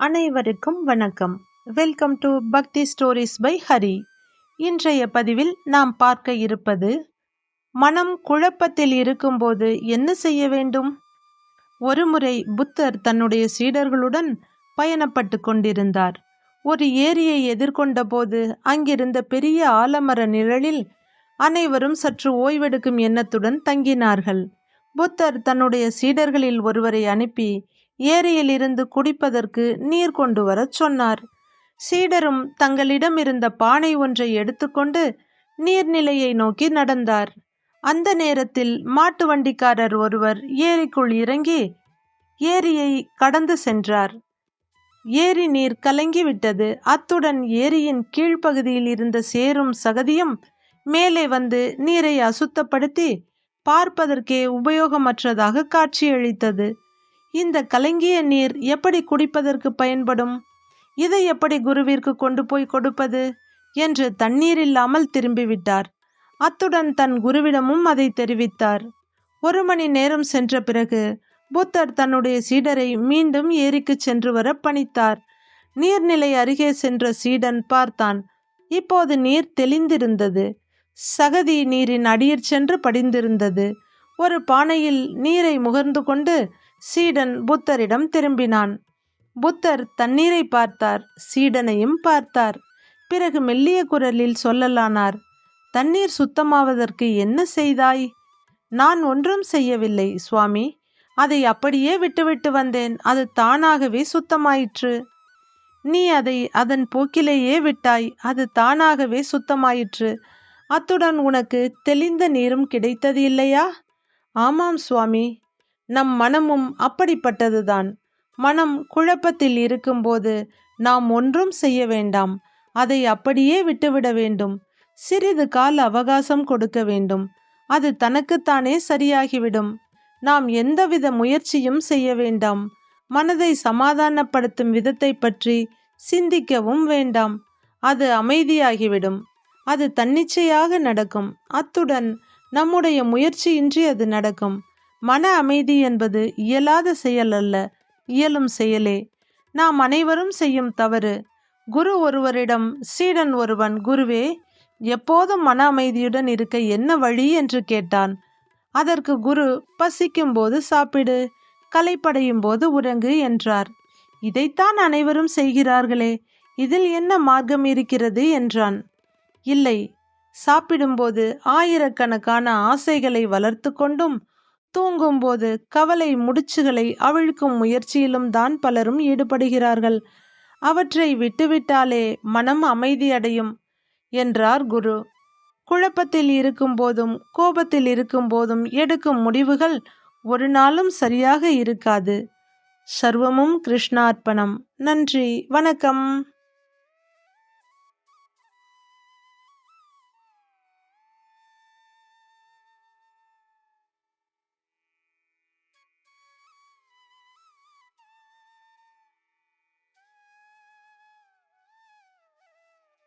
அனைவருக்கும் வணக்கம். Welcome to Bhakti stories by Hari இன்றைய பதிவில் நாம் பார்க்க இருப்பது மனம் குழப்பத்தில் இருக்கும்போது என்ன செய்ய வேண்டும்? ஒருமுறை புத்தர் தன்னுடைய சீடர்களுடன் பயணப்பட்டு கொண்டிருந்தார். ஒரு ஏரியை எதிர்கொண்ட போது அங்கிருந்த பெரிய ஆலமர நிழலில் அனைவரும் சற்று ஓய்வெடுக்கும் எண்ணத்துடன் தங்கினார்கள். புத்தர் தன்னுடைய சீடர்களில் ஒருவரை அனுப்பி ஏரியில் இருந்து குடிப்பதற்கு நீர் கொண்டு வரச் சொன்னார். சீடரும் தங்களிடம் இருந்த பானை ஒன்றை எடுத்துக்கொண்டு நீர்நிலையை நோக்கி நடந்தார். அந்த நேரத்தில் மாட்டு வண்டிக்காரர் ஒருவர் ஏரிக்குள் இறங்கி ஏரியை கடந்து சென்றார். ஏரி நீர் கலங்கிவிட்டது. அத்துடன் ஏரியின் கீழ்ப்பகுதியில் இருந்த சேரும் சகதியும் மேலே வந்து நீரை அசுத்தப்படுத்தி பார்ப்பதற்கே உபயோகமற்றதாக காட்சியளித்தது. இந்த கலங்கிய நீர் எப்படி குடிப்பதற்கு பயன்படும்? இதை எப்படி குருவிற்கு கொண்டு போய் கொடுப்பது? என்று தண்ணீர் இல்லாமல் திரும்பிவிட்டார். அத்துடன் தன் குருவிடமும் அதை தெரிவித்தார். ஒரு மணி நேரம் சென்ற பிறகு புத்தர் தன்னுடைய சீடரை மீண்டும் ஏரிக்கு சென்று வர பணித்தார். நீர்நிலை அருகே சென்ற சீடன் பார்த்தான். இப்போது நீர் தெளிந்திருந்தது. சகதி நீரின் அடியிற் சென்று படிந்திருந்தது. ஒரு பானையில் நீரை முகர்ந்து கொண்டு சீடன் புத்தரிடம் திரும்பினான். புத்தர் தண்ணீரை பார்த்தார். சீடனையும் பார்த்தார். பிறகு மெல்லிய குரலில் சொல்லலானார். தண்ணீர் சுத்தமாவதற்கு என்ன செய்தாய்? நான் ஒன்றும் செய்யவில்லை சுவாமி. அதை அப்படியே விட்டுவிட்டு வந்தேன். அது தானாகவே சுத்தமாயிற்று. நீ அதை அதன் போக்கிலேயே விட்டாய். அது தானாகவே சுத்தமாயிற்று. அத்துடன் உனக்கு தெளிந்த நீரும் கிடைத்தது இல்லையா? ஆமாம் சுவாமி. நம் மனமும் அப்படிப்பட்டதுதான். மனம் குழப்பத்தில் இருக்கும்போது நாம் ஒன்றும் செய்ய வேண்டாம். அதை அப்படியே விட்டுவிட வேண்டும். சிறிது கால அவகாசம் கொடுக்க வேண்டும். அது தனக்குத்தானே சரியாகிவிடும். நாம் எந்தவித முயற்சியும் செய்ய வேண்டாம். மனதை சமாதானப்படுத்தும் விதத்தை பற்றி சிந்திக்கவும் வேண்டாம். அது அமைதியாகிவிடும். அது தன்னிச்சையாக நடக்கும். அத்துடன் நம்முடைய முயற்சியின்றி அது நடக்கும். மன அமைதி என்பது இயலாத செயல் அல்ல இயலும் செயலே. நாம் அனைவரும் செய்யும் தவறு. குரு ஒருவரிடம் சீடன் ஒருவன் குருவே எப்போதும் மன அமைதியுடன் இருக்க என்ன வழி? என்று கேட்டான். அதற்கு குரு பசிக்கும் போது சாப்பிடு கலைப்படையும் போது உறங்கு என்றார். இதைத்தான் அனைவரும் செய்கிறார்களே இதில் என்ன மார்க்கம் இருக்கிறது? என்றான். இல்லை. சாப்பிடும்போது ஆயிரக்கணக்கான ஆசைகளை வளர்த்து கொண்டும் தூங்கும்போது கவலை முடிச்சுகளை அவிழ்க்கும் முயற்சியிலும் தான் பலரும் ஈடுபடுகிறார்கள். அவற்றை விட்டுவிட்டாலே மனம் அமைதியடையும் என்றார் குரு. குழப்பத்தில் இருக்கும் போதும் கோபத்தில் இருக்கும் போதும் எடுக்கும் முடிவுகள் ஒரு நாளும் சரியாக இருக்காது. சர்வமும் கிருஷ்ணார்ப்பணம். நன்றி. வணக்கம்.